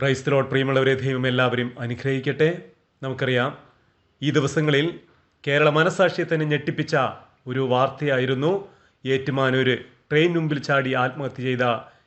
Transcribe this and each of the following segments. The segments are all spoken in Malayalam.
ക്രൈസ്തലോട് പ്രിയമുള്ളവരെ ദൈവം എല്ലാവരും അനുഗ്രഹിക്കട്ടെ. നമുക്കറിയാം ഈ ദിവസങ്ങളിൽ കേരള മനസാക്ഷിയെ തന്നെ ഞെട്ടിപ്പിച്ച ഒരു വാർത്തയായിരുന്നു. ഏറ്റുമാനൂര് ട്രെയിൻ മുമ്പിൽ ചാടി ആത്മഹത്യ ചെയ്ത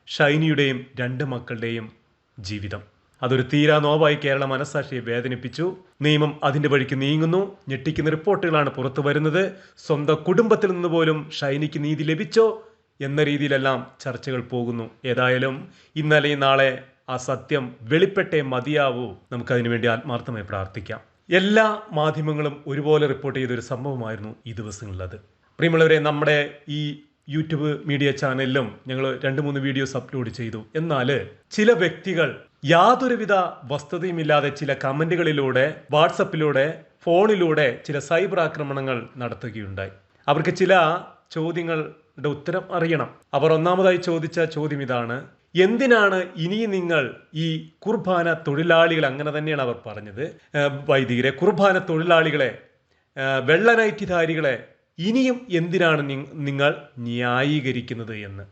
ഷൈനിയുടെയും രണ്ട് മക്കളുടെയും ജീവിതം. അതൊരു തീരാ നോവായി കേരള മനസാക്ഷിയെ വേദനിപ്പിച്ചു. നിയമം അതിന്റെ വഴിക്ക് നീങ്ങുന്നു. ഞെട്ടിക്കുന്ന റിപ്പോർട്ടുകളാണ് പുറത്തു വരുന്നത്. സ്വന്തം കുടുംബത്തിൽ നിന്ന് പോലും ഷൈനിക്ക് നീതി ലഭിച്ചോ എന്ന രീതിയിലെല്ലാം ചർച്ചകൾ പോകുന്നു. ഏതായാലും ഇന്നലെയും നാളെ ആ സത്യം വെളിപ്പെട്ടേ മതിയാവൂ. നമുക്കതിനു വേണ്ടി ആത്മാർത്ഥമായി പ്രാർത്ഥിക്കാം. എല്ലാ മാധ്യമങ്ങളും ഒരുപോലെ റിപ്പോർട്ട് ചെയ്ത ഒരു സംഭവമായിരുന്നു ഈ ദിവസങ്ങളിലത്. പ്രിയമുള്ളവരെ നമ്മുടെ ഈ യൂട്യൂബ് മീഡിയ ചാനലിലും ഞങ്ങൾ രണ്ട് മൂന്ന് വീഡിയോസ് അപ്ലോഡ് ചെയ്തു. എന്നാൽ ചില വ്യക്തികൾ യാതൊരുവിധ വസ്തുതയുമില്ലാതെ ചില കമന്റുകളിലൂടെ വാട്സപ്പിലൂടെ ഫോണിലൂടെ ചില സൈബർ ആക്രമണങ്ങൾ നടത്തുകയുണ്ടായി. അവർക്ക് ചില ചോദ്യങ്ങളുടെ ഉത്തരം അറിയണം. അവർ ഒന്നാമതായി ചോദിച്ച ചോദ്യം ഇതാണ്. എന്തിനാണ് ഇനി നിങ്ങൾ ഈ കുർബാന തൊഴിലാളികൾ അങ്ങനെ തന്നെയാണ് അവർ പറഞ്ഞത്? വൈദികരെ കുർബാന തൊഴിലാളികളെ വെള്ളനൈറ്റിധാരികളെ ഇനിയും എന്തിനാണ് നിങ്ങൾ ന്യായീകരിക്കുന്നത് എന്ന്?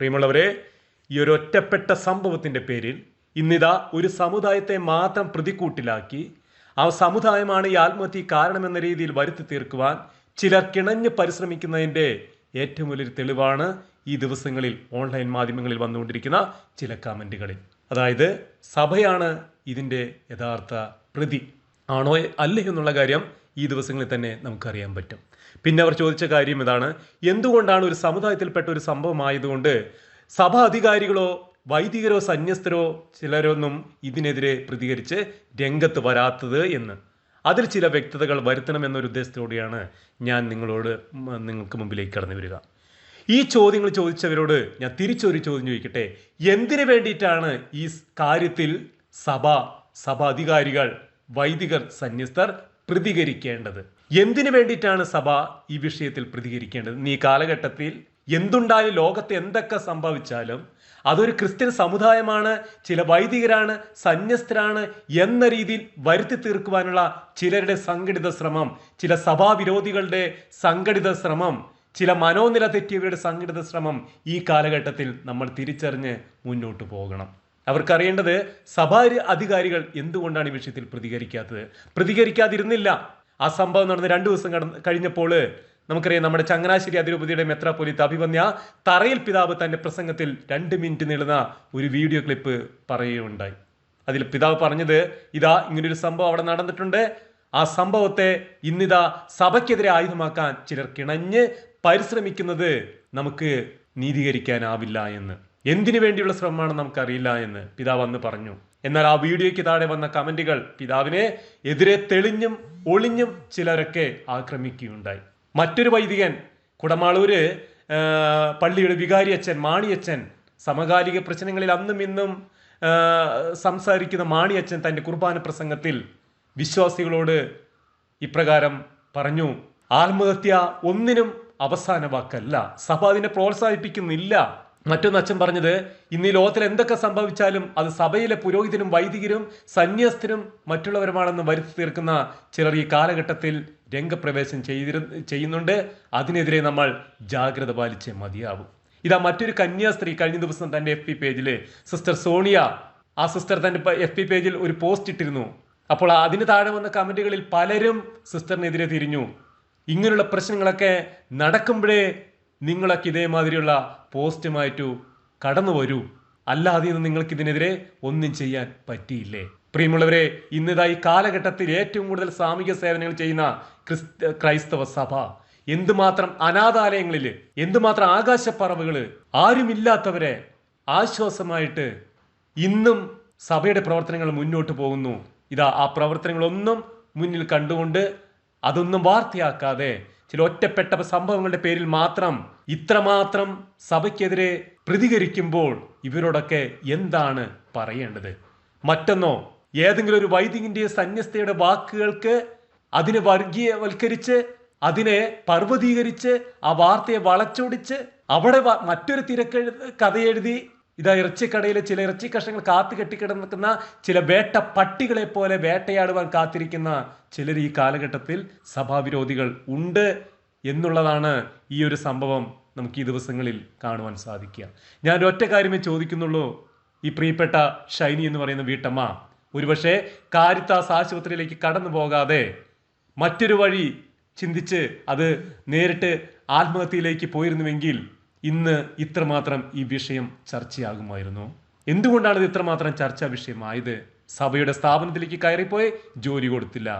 പ്രിയമുള്ളവരെ ഈ ഒരു ഒറ്റപ്പെട്ട സംഭവത്തിന്റെ പേരിൽ ഇന്നിതാ ഒരു സമുദായത്തെ മാത്രം പ്രതിക്കൂട്ടിലാക്കി ആ സമുദായമാണ് ഈ ആത്മഹത്യ കാരണമെന്ന രീതിയിൽ വരുത്തി തീർക്കുവാൻ ചിലർ കിണഞ്ഞ് പരിശ്രമിക്കുന്നതിന്റെ ഏറ്റവും വലിയൊരു തെളിവാണ് ഈ ദിവസങ്ങളിൽ ഓൺലൈൻ മാധ്യമങ്ങളിൽ വന്നുകൊണ്ടിരിക്കുന്ന ചില കമന്റുകളിൽ. അതായത് സഭയാണ് ഇതിന്റെ യഥാർത്ഥ പ്രതി. ആണോ അല്ലേ എന്നുള്ള കാര്യം ഈ ദിവസങ്ങളിൽ തന്നെ നമുക്കറിയാൻ പറ്റും. പിന്നെ അവർ ചോദിച്ച കാര്യം ഇതാണ്. എന്തുകൊണ്ടാണ് ഒരു സമുദായത്തിൽപ്പെട്ട ഒരു സംഭവമായതുകൊണ്ട് സഭ അധികാരികളോ വൈദികരോ സന്യസ്തരോ ചിലരൊന്നും ഇതിനെതിരെ പ്രതികരിച്ച് രംഗത്ത് വരാത്തത് എന്ന്? അതിൽ ചില വ്യക്തതകൾ വരുത്തണമെന്നൊരു ഉദ്ദേശത്തോടെയാണ് ഞാൻ നിങ്ങളോട് നിങ്ങൾക്ക് മുമ്പിലേക്ക് കടന്നു വരിക ഈ ചോദ്യങ്ങൾ ചോദിച്ചവരോട് ഞാൻ തിരിച്ചൊരു ചോദ്യം ചോദിക്കട്ടെ? എന്തിനു വേണ്ടിയിട്ടാണ് ഈ കാര്യത്തിൽ സഭ സഭ അധികാരികൾ വൈദികർ സന്യസ്തർ പ്രതികരിക്കേണ്ടത്? എന്തിനു വേണ്ടിയിട്ടാണ് സഭ ഈ വിഷയത്തിൽ പ്രതികരിക്കേണ്ടത്? ഈ കാലഘട്ടത്തിൽ എന്തുണ്ടായാലും ലോകത്ത് എന്തൊക്കെ സംഭവിച്ചാലും അതൊരു ക്രിസ്ത്യൻ സമുദായമാണ് ചില വൈദികരാണ് സന്യസ്തരാണ് എന്ന രീതിയിൽ വരുത്തി തീർക്കുവാനുള്ള ചിലരുടെ സംഘടിത ശ്രമം ചില സഭാവിരോധികളുടെ സംഘടിത ശ്രമം ചില മനോനില തെറ്റിയവരുടെ സംഘടിത ശ്രമം ഈ കാലഘട്ടത്തിൽ നമ്മൾ തിരിച്ചറിഞ്ഞ് മുന്നോട്ട് പോകണം. അവർക്കറിയേണ്ടത് സഭാ അധികാരികൾ എന്തുകൊണ്ടാണ് ഈ വിഷയത്തിൽ പ്രതികരിക്കാത്തത്? പ്രതികരിക്കാതിരുന്നില്ല. ആ സംഭവം നടന്ന് രണ്ടു ദിവസം കടന്ന് കഴിഞ്ഞപ്പോൾ നമുക്കറിയാം നമ്മുടെ ചങ്ങനാശ്ശേരി അതിരൂപതിയുടെ മെത്രാപ്പൊലിത്ത അഭിമന്യ തറയിൽ പിതാവ് തന്റെ പ്രസംഗത്തിൽ രണ്ട് മിനിറ്റ് നീളുന്ന ഒരു വീഡിയോ ക്ലിപ്പ് പറയുകയുണ്ടായി. അതിൽ പിതാവ് പറഞ്ഞത് ഇതാ ഇങ്ങനൊരു സംഭവം അവിടെ നടന്നിട്ടുണ്ട്. ആ സംഭവത്തെ ഇന്നിതാ സഭയ്ക്കെതിരെ ആയുധമാക്കാൻ ചിലർ കിണഞ്ഞ് പരിശ്രമിക്കുന്നത് നമുക്ക് നീതീകരിക്കാനാവില്ല എന്ന്. എന്തിനു വേണ്ടിയുള്ള ശ്രമമാണ് നമുക്കറിയില്ല എന്ന് പിതാവ് അന്ന് പറഞ്ഞു. എന്നാൽ ആ വീഡിയോയ്ക്ക് താഴെ വന്ന കമന്റുകൾ പിതാവിനെ എതിരെ തെളിഞ്ഞും ഒളിഞ്ഞും ചിലരൊക്കെ ആക്രമിക്കുകയുണ്ടായി. മറ്റൊരു വൈദികൻ കുടമാളൂര് പള്ളിയുടെ വികാരിയച്ഛൻ മാണിയച്ഛൻ സമകാലിക പ്രശ്നങ്ങളിൽ അന്നും ഇന്നും സംസാരിക്കുന്ന മാണിയച്ഛൻ തന്റെ കുർബാന പ്രസംഗത്തിൽ വിശ്വാസികളോട് ഇപ്രകാരം പറഞ്ഞു ആത്മഹത്യ ഒന്നിനും അവസാന വാക്കല്ല. സഭ അതിനെ പ്രോത്സാഹിപ്പിക്കുന്നില്ല. മറ്റൊന്ന് അച്ഛൻ പറഞ്ഞത് ഇന്ന് ഈ ലോകത്തിൽ എന്തൊക്കെ സംഭവിച്ചാലും അത് സഭയിലെ പുരോഹിതനും വൈദികരും സന്യസ്തരും മറ്റുള്ളവരുമാണെന്ന് വരുത്തി തീർക്കുന്ന ചിലർ ഈ കാലഘട്ടത്തിൽ രംഗപ്രവേശം ചെയ്തിരു ചെയ്യുന്നുണ്ട്. അതിനെതിരെ നമ്മൾ ജാഗ്രത പാലിച്ചേ മതിയാവും. ഇതാ മറ്റൊരു കന്യാസ്ത്രീ കഴിഞ്ഞ ദിവസം തന്റെ എഫ് പി പേജിൽ സിസ്റ്റർ സോണിയ ആ സിസ്റ്റർ തന്റെ എഫ് പി പേജിൽ ഒരു പോസ്റ്റ് ഇട്ടിരുന്നു. അപ്പോൾ അതിന് താഴെ വന്ന കമന്റുകളിൽ പലരും സിസ്റ്ററിനെതിരെ തിരിഞ്ഞു. ഇങ്ങനെയുള്ള പ്രശ്നങ്ങളൊക്കെ നടക്കുമ്പോഴേ നിങ്ങളൊക്കെ ഇതേമാതിരിയുള്ള പോസ്റ്റുമായിട്ടു കടന്നു വരൂ. അല്ലാതെ ഇന്ന് നിങ്ങൾക്ക് ഇതിനെതിരെ ഒന്നും ചെയ്യാൻ പറ്റിയില്ലേ? പ്രിയമുള്ളവരെ ഇന്നിതായി കാലഘട്ടത്തിൽ ഏറ്റവും കൂടുതൽ സാമൂഹിക സേവനങ്ങൾ ചെയ്യുന്ന ക്രിസ്ത ക്രൈസ്തവ സഭ. എന്തുമാത്രം അനാഥാലയങ്ങളിൽ എന്തുമാത്രം ആകാശപ്പറവുകൾ ആരുമില്ലാത്തവരെ ആശ്വാസമായിട്ട് ഇന്നും സഭയുടെ പ്രവർത്തനങ്ങൾ മുന്നോട്ട് പോകുന്നു. ഇതാ ആ പ്രവർത്തനങ്ങളൊന്നും മുന്നിൽ കണ്ടുകൊണ്ട് അതൊന്നും വാർത്തയാക്കാതെ ചില ഒറ്റപ്പെട്ട സംഭവങ്ങളുടെ പേരിൽ മാത്രം ഇത്രമാത്രം സഭയ്ക്കെതിരെ പ്രതികരിക്കുമ്പോൾ ഇവരോടൊക്കെ എന്താണ് പറയേണ്ടത്? മറ്റൊന്നോ ഏതെങ്കിലും ഒരു വൈദികന്റെ സന്യസ്തയുടെ വാക്കുകൾക്ക് അതിനെ വർഗീയവൽക്കരിച്ച് അതിനെ പർവതീകരിച്ച് ആ വാർത്തയെ വളച്ചൊടിച്ച് അവിടെ മറ്റൊരു തിരക്കെഴു കഥയെഴുതി ഇതാ ഇറച്ചിക്കടയിലെ ചില ഇറച്ചി കഷ്ണങ്ങൾ കാത്തു കെട്ടിക്കിടക്കുന്ന ചില വേട്ട പട്ടികളെ പോലെ വേട്ടയാടുവാൻ കാത്തിരിക്കുന്ന ചിലർ ഈ കാലഘട്ടത്തിൽ സഭാവിരോധികൾ ഉണ്ട് എന്നുള്ളതാണ് ഈ ഒരു സംഭവം നമുക്ക് ഈ ദിവസങ്ങളിൽ കാണുവാൻ സാധിക്കുക. ഞാൻ ഒറ്റ കാര്യമേ ചോദിക്കുന്നുള്ളൂ. ഈ പ്രിയപ്പെട്ട ഷൈനി എന്ന് പറയുന്ന വീട്ടമ്മ ഒരുപക്ഷെ കാരിത്താസ് ആശുപത്രിയിലേക്ക് കടന്നു പോകാതെ മറ്റൊരു വഴി ചിന്തിച്ച് അത് നേരിട്ട് ആത്മഹത്യയിലേക്ക് പോയിരുന്നുവെങ്കിൽ ഇന്ന് ഇത്രമാത്രം ഈ വിഷയം ചർച്ചയാകുമായിരുന്നു. എന്തുകൊണ്ടാണ് ഇത് ഇത്രമാത്രം ചർച്ചാ വിഷയമായത് സഭയുടെ സ്ഥാപനത്തിലേക്ക് കയറിപ്പോയി ജോലി കൊടുത്തില്ല.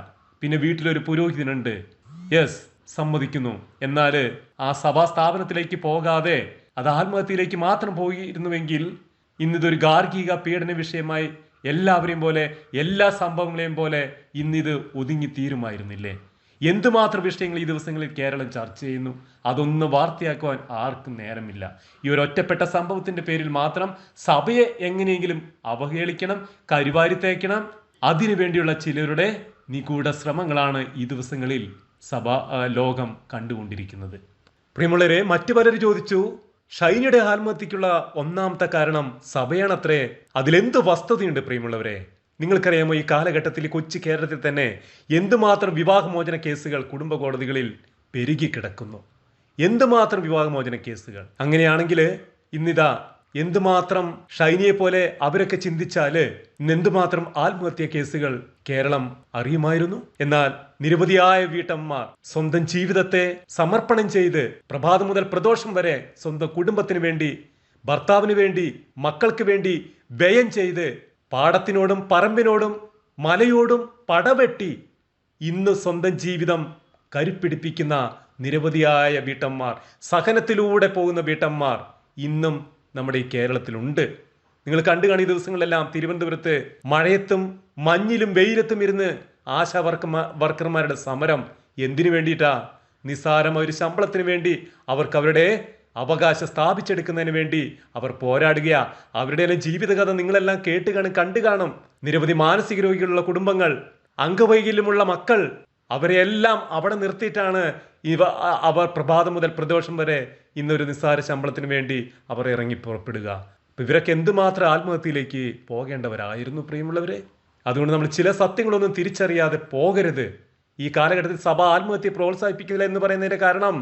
പിന്നെ വീട്ടിലൊരു പുരോഹിതനുണ്ട്. യെസ് സമ്മതിക്കുന്നു. എന്നാൽ ആ സഭാ സ്ഥാപനത്തിലേക്ക് പോകാതെ അത് ആത്മഹത്യയിലേക്ക് മാത്രം പോയിരുന്നുവെങ്കിൽ ഇന്നിതൊരു ഗാർഹിക പീഡന വിഷയമായി എല്ലാവരെയും പോലെ എല്ലാ സംഭവങ്ങളെയും പോലെ ഇന്നിത് ഒതുങ്ങി തീരുമായിരുന്നില്ലേ എന്തുമാത്രം വിഷയങ്ങൾ ഈ ദിവസങ്ങളിൽ കേരളം ചർച്ച ചെയ്യുന്നു അതൊന്ന് വാർത്തയാക്കുവാൻ ആർക്കും നേരമില്ല. ഈ ഒരു ഒറ്റപ്പെട്ട സംഭവത്തിന്റെ പേരിൽ മാത്രം സഭയെ എങ്ങനെയെങ്കിലും അവഹേളിക്കണം കരുവാരി തേക്കണം. അതിനു വേണ്ടിയുള്ള ചിലരുടെ നിഗൂഢ ശ്രമങ്ങളാണ് ഈ ദിവസങ്ങളിൽ സഭ ലോകം കണ്ടുകൊണ്ടിരിക്കുന്നത്. പ്രിയമുള്ളവരെ മറ്റു പലർ ചോദിച്ചു ഷൈനിയുടെ ആത്മഹത്യക്കുള്ള ഒന്നാമത്തെ കാരണം സഭയാണത്രേ. അതിലെന്ത് വസ്തുതയുണ്ട് പ്രിയമുള്ളവരെ? നിങ്ങൾക്കറിയാമോ ഈ കാലഘട്ടത്തിൽ കൊച്ചു കേരളത്തിൽ തന്നെ എന്തുമാത്രം വിവാഹമോചന കേസുകൾ കുടുംബ കോടതികളിൽ പെരുകി കിടക്കുന്നു എന്തുമാത്രം വിവാഹമോചന കേസുകൾ? അങ്ങനെയാണെങ്കിൽ ഇന്നിതാ എന്തുമാത്രം ഷൈനിയെ പോലെ അവരൊക്കെ ചിന്തിച്ചാൽ ഇന്ന് എന്തുമാത്രം ആത്മഹത്യ കേസുകൾ കേരളം അറിയുമായിരുന്നു? എന്നാൽ നിരവധിയായ വീട്ടമ്മമാർ സ്വന്തം ജീവിതത്തെ സമർപ്പണം ചെയ്ത് പ്രഭാതം മുതൽ പ്രദോഷം വരെ സ്വന്തം കുടുംബത്തിന് വേണ്ടി ഭർത്താവിന് വേണ്ടി മക്കൾക്ക് വേണ്ടി വ്യയം ചെയ്ത് പാടത്തിനോടും പറമ്പിനോടും മലയോടും പടവെട്ടി ഇന്ന് സ്വന്തം ജീവിതം കരുപ്പിടിപ്പിക്കുന്ന നിരവധിയായ വീട്ടമ്മമാർ സഹനത്തിലൂടെ പോകുന്ന വീട്ടമ്മമാർ ഇന്നും നമ്മുടെ ഈ കേരളത്തിലുണ്ട്. നിങ്ങൾ കണ്ടു കാണി ദിവസങ്ങളിലെല്ലാം തിരുവനന്തപുരത്ത് മഴയത്തും മഞ്ഞിലും വെയിലത്തും ഇരുന്ന് ആശാ വർക്കർമാ വർക്കർമാരുടെ സമരം എന്തിനു വേണ്ടിയിട്ടാ? നിസ്സാരമായ ഒരു ശമ്പളത്തിന് വേണ്ടി അവർക്ക് അവരുടെ അവകാശം സ്ഥാപിച്ചെടുക്കുന്നതിന് വേണ്ടി അവർ പോരാടുക അവരുടെ ജീവിതകഥ നിങ്ങളെല്ലാം കേട്ട് കാണും കണ്ടു കാണും. നിരവധി മാനസിക രോഗികളുള്ള കുടുംബങ്ങൾ അംഗവൈകല്യമുള്ള മക്കൾ അവരെല്ലാം അവിടെ നിർത്തിയിട്ടാണ് ഇവ അവർ പ്രഭാതം മുതൽ പ്രദോഷം വരെ ഇന്നൊരു നിസ്സാര ശമ്പളത്തിന് വേണ്ടി അവർ ഇറങ്ങി പുറപ്പെടുക. ഇവരൊക്കെ എന്തുമാത്രം ആത്മഹത്യയിലേക്ക് പോകേണ്ടവരായിരുന്നു പ്രിയമുള്ളവരെ? അതുകൊണ്ട് നമ്മൾ ചില സത്യങ്ങളൊന്നും തിരിച്ചറിയാതെ പോകരുത്. ഈ കാലഘട്ടത്തിൽ സഭ ആത്മഹത്യ പ്രോത്സാഹിപ്പിക്കുന്നില്ല എന്ന് പറയുന്നതിന്റെ കാരണം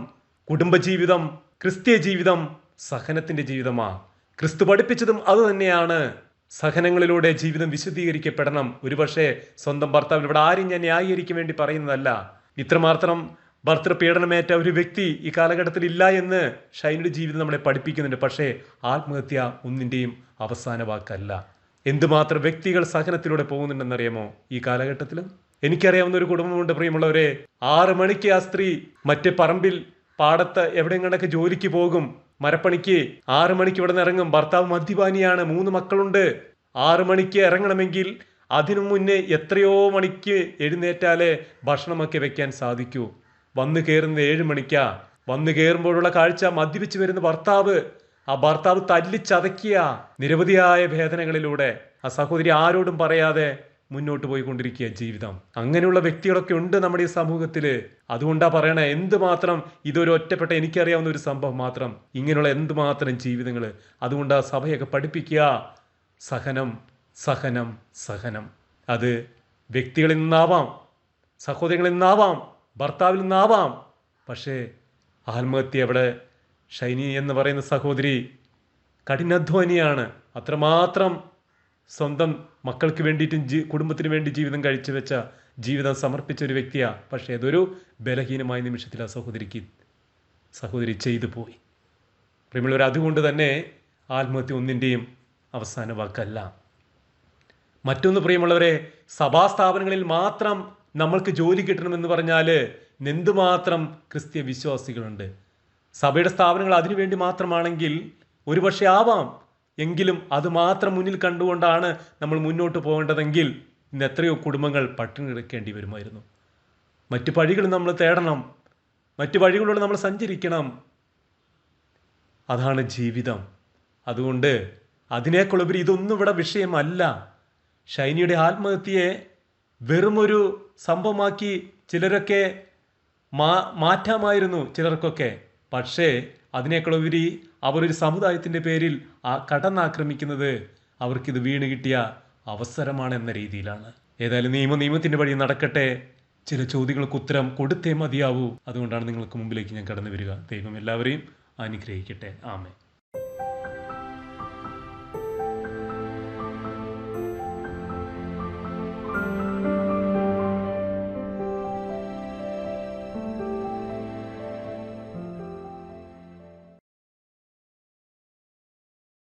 കുടുംബജീവിതം ക്രിസ്തീയ ജീവിതം സഹനത്തിന്റെ ജീവിതമാ. ക്രിസ്തു പഠിപ്പിച്ചതും അത് തന്നെയാണ്. സഹനങ്ങളിലൂടെ ജീവിതം വിശദീകരിക്കപ്പെടണം ഒരുപക്ഷെ സ്വന്തം ഭർത്താവിന് ഇവിടെ ആരും ഞാൻ ന്യായീകരിക്കാൻ വേണ്ടി പറയുന്നതല്ല. ഇത്രമാത്രം ഭർത്തൃപീഡനമേറ്റ ഒരു വ്യക്തി ഈ കാലഘട്ടത്തിൽ ഇല്ല എന്ന് ഷൈനിയുടെ ജീവിതം നമ്മളെ പഠിപ്പിക്കുന്നുണ്ട്. പക്ഷേ ആത്മഹത്യ ഒന്നിന്റെയും അവസാന വാക്കല്ല. എന്തുമാത്രം വ്യക്തികൾ സഹനത്തിലൂടെ പോകുന്നുണ്ടെന്നറിയാമോ ഈ കാലഘട്ടത്തിൽ എനിക്കറിയാവുന്ന ഒരു കുടുംബമുണ്ട് പ്രിയമുള്ളവരെ. ആറ് മണിക്ക് ആ സ്ത്രീ മറ്റേ പറമ്പിൽ പാടത്ത് എവിടെയെങ്കിലൊക്കെ ജോലിക്ക് പോകും. മരപ്പണിക്ക് ആറു മണിക്ക് ഇവിടെ നിന്ന് ഇറങ്ങും. ഭർത്താവ് മദ്യപാനിയാണ്. മൂന്ന് മക്കളുണ്ട്. ആറു മണിക്ക് ഇറങ്ങണമെങ്കിൽ അതിനു മുന്നേ എത്രയോ മണിക്ക് എഴുന്നേറ്റാലേ ഭക്ഷണമൊക്കെ വെക്കാൻ സാധിക്കൂ. വന്നു കയറുന്നത് ഏഴ് മണിക്കാ. വന്നു കയറുമ്പോഴുള്ള കാഴ്ച മദ്യപിച്ച് വരുന്ന ഭർത്താവ്. ആ ഭർത്താവ് തല്ലിച്ചതക്കിയ നിരവധിയായ വേദനകളിലൂടെ. ആ സഹോദരി ആരോടും പറയാതെ മുന്നോട്ട് പോയിക്കൊണ്ടിരിക്കുക ജീവിതം. അങ്ങനെയുള്ള വ്യക്തികളൊക്കെ ഉണ്ട് നമ്മുടെ ഈ സമൂഹത്തിൽ അതുകൊണ്ടാ പറയണേ എന്തുമാത്രം ഇതൊരു ഒറ്റപ്പെട്ട എനിക്കറിയാവുന്ന ഒരു സംഭവം മാത്രം. ഇങ്ങനെയുള്ള എന്തുമാത്രം ജീവിതങ്ങൾ അതുകൊണ്ടാ സഭയൊക്കെ പഠിപ്പിക്കുക. സഹനം സഹനം സഹനം. അത് വ്യക്തികളിൽ നിന്നാവാം സഹോദരങ്ങളിൽ നിന്നാവാം ഭർത്താവിൽ നിന്നാവാം. പക്ഷേ ആത്മഹത്യ അവിടെ ഷൈനി എന്ന് പറയുന്ന സഹോദരി കഠിനാധ്വാനിയാണ്. അത്രമാത്രം സ്വന്തം മക്കൾക്ക് വേണ്ടിയിട്ടും ജീ കുടുംബത്തിന് വേണ്ടി ജീവിതം കഴിച്ചു വെച്ച ജീവിതം സമർപ്പിച്ച ഒരു വ്യക്തിയാണ് പക്ഷേ അതൊരു ബലഹീനമായ നിമിഷത്തിൽ ആ സഹോദരിക്ക് സഹോദരി ചെയ്തു പോയി. പ്രിയമുള്ളവർ അതുകൊണ്ട് തന്നെ ആത്മഹത്യ ഒന്നിന്റെയും അവസാന വാക്കല്ല. മറ്റൊന്ന് പ്രിയമുള്ളവരെ സഭാസ്ഥാപനങ്ങളിൽ മാത്രം നമ്മൾക്ക് ജോലി കിട്ടണമെന്ന് പറഞ്ഞാൽ എന്തുമാത്രം ക്രിസ്തീയ വിശ്വാസികളുണ്ട് സഭയുടെ സ്ഥാപനങ്ങൾ അതിനുവേണ്ടി മാത്രമാണെങ്കിൽ ഒരുപക്ഷെ ആവാം. എങ്കിലും അത് മാത്രം മുന്നിൽ കണ്ടുകൊണ്ടാണ് നമ്മൾ മുന്നോട്ട് പോകേണ്ടതെങ്കിൽ ഇന്ന് എത്രയോ കുടുംബങ്ങൾ പട്ടിണി കിടക്കേണ്ടി വരുമായിരുന്നു. മറ്റു വഴികൾ നമ്മൾ തേടണം. മറ്റു വഴികളിലൂടെ നമ്മൾ സഞ്ചരിക്കണം. അതാണ് ജീവിതം. അതുകൊണ്ട് അതിനേക്കുള്ളവർ ഇതൊന്നും ഇവിടെ വിഷയമല്ല. ഷൈനിയുടെ ആത്മഹത്യയെ വെറുമൊരു സംഭവമാക്കി ചിലരൊക്കെ മാ മാറ്റാമായിരുന്നു ചിലർക്കൊക്കെ. പക്ഷേ അതിനേക്കുള്ളവരി അവർ ഒരു സമുദായത്തിന്റെ പേരിൽ ആ കടന്നാക്രമിക്കുന്നത് അവർക്കിത് വീണ് കിട്ടിയ അവസരമാണ് എന്ന രീതിയിലാണ്. ഏതായാലും നിയമ നിയമത്തിന്റെ വഴി നടക്കട്ടെ. ചില ചോദ്യങ്ങൾക്ക് ഉത്തരം കൊടുത്തേ മതിയാവൂ. അതുകൊണ്ടാണ് നിങ്ങൾക്ക് മുമ്പിലേക്ക് ഞാൻ കടന്നു വരിക. ദൈവം എല്ലാവരെയും അനുഗ്രഹിക്കട്ടെ. ആമേ